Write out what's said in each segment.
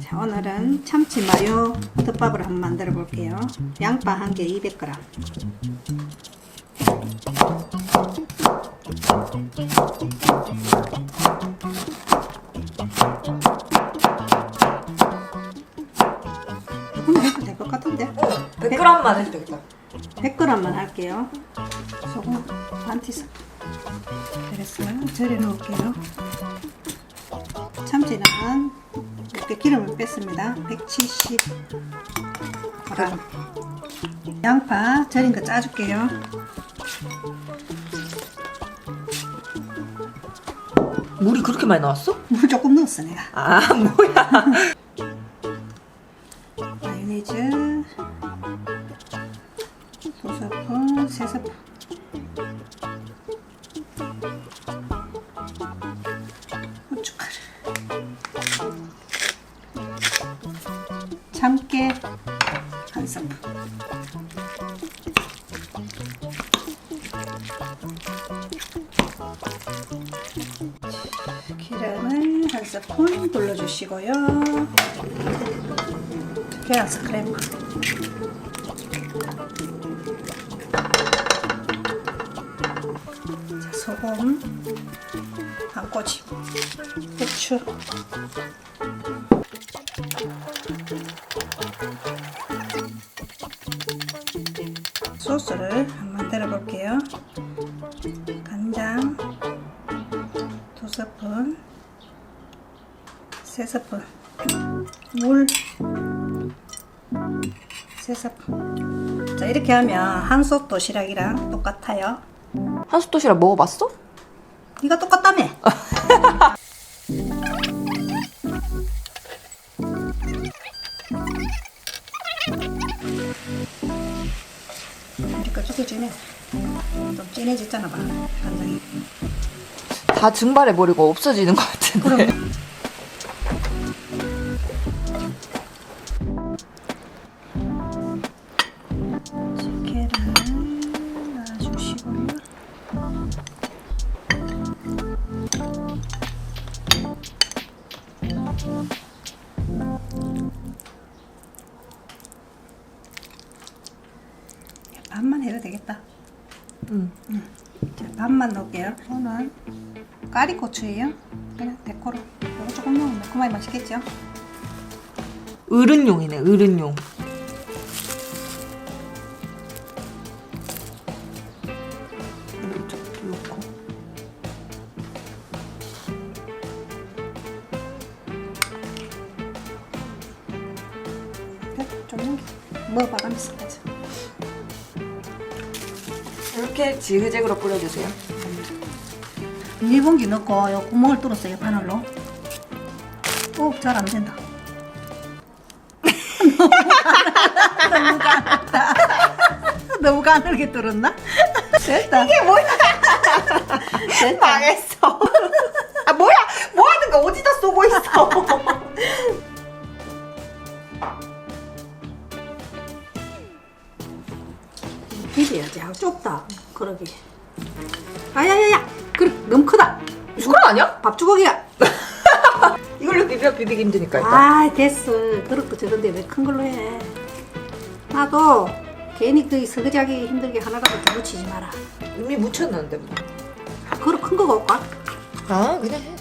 자, 오늘은 참치 마요 덮밥을 한번 만들어 볼게요. 양파 한 개 200g. 조금 해도 될 것 같은데? 100g만 해도 되겠다. 100g만 할게요. 소금 반 티스푼. 그랬어요. 절여 놓을게요. 참치는 이렇게 기름을 뺐습니다. 170g. 양파 절인 거 짜줄게요. 물이 그렇게 많이 나왔어? 물 조금 넣었어 내가. 아 뭐야? 마요네즈 두 스푼, 세 스푼. 참깨 한 스푼. 기름을 한 스푼 불러주시고요. 계란 스크램블. 자, 소금 한 꼬집, 후추. 소스를 한번 만들어 볼게요. 간장 두 스푼, 세 스푼, 물세 스푼. 자 이렇게 하면 한솥 도시락이랑 똑같아요. 한솥 도시락 먹어봤어? 이거 똑같다며? 죽여지네. 좀 진해졌잖아 봐. 간장이. 다 증발해 버리고 없어지는 것 같은데. 그럼 계란을 넣어주시고요. 응. 자, 반만 넣을게요. 오늘 까리 고추예요. 그냥 데코로. 이거 조금 넣으면 매콤하게 맛있겠죠? 어른용이네 어른용. 좀. 먹어봐가면서 하자. 이렇게 지그재그로 뿌려주세요. 비닐봉지 넣고 요 구멍을 뚫었어요 바늘로. 오, 잘 안 된다. 너무 가늘다. 너무 가늘게 뚫었나? 됐다. 이게 뭐야? 됐다. 망했어. 아 뭐야? 뭐 하는 거 어디다 쏘고 있어? 비벼야지. 아, 좁다. 그러게. 아야야야. 그래, 너무 크다. 숟가락 아니야? 밥 주걱이야. 이걸로 비벼 비비기 힘드니까 일단. 아 됐어 그렇고 저런데 왜 큰 걸로 해 나도 괜히 그 설거지하기 힘들게 하나라도 더 붙이지 마라 이미 묻혔는데 뭐. 아 그럼 큰 거가 올까? 아 그냥 해.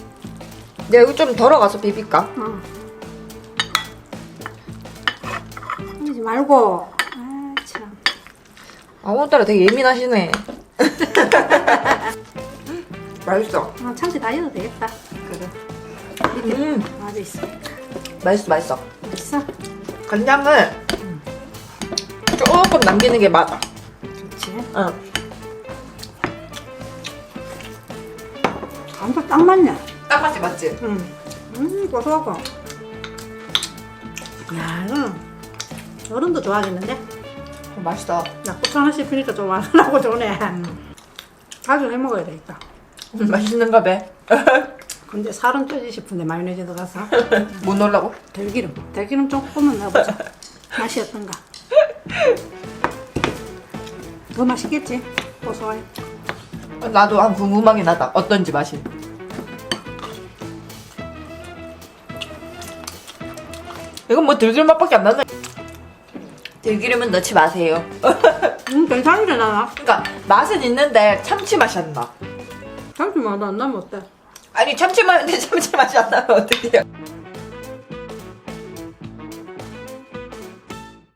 내가 이거 좀 덜어가서 비빌까? 응 하지 말고 아 오늘따라 되게 예민하시네. 맛있어. 아, 참치 다이어도 되겠다 그래. 이렇게 음 맞아 있어 맛있어 맛있어. 있어 간장을 조금 남기는 게 맞아. 그렇지 응. 간도 딱 맞네 딱 맞지 맞지. 응. 음 고소하고 야 이거 어른도 좋아하겠는데? 어, 맛있어. 나 고추 하나씩 피니까 좀 많으라고 좋네 자주 해 먹어야 되겠다 음, 맛있는가 봐. 근데 살은 쪄지 싶은데 마요네즈 들어가서 못 넣으려고? 들기름 들기름 조금만 넣어보자 맛이 어떤가 더 맛있겠지 고소해 나도 한 궁금하긴 하다. 어떤지 맛이. 이건 뭐 들기름 맛밖에 안 나네. 들기름은 넣지 마세요. 음 괜찮잖아. 그러니까 맛은 있는데 참치 맛이 안 나. 잠시만 나안 나면 어때? 아니 참치 맛인데 참치 맛이 안 나면 어떡해요?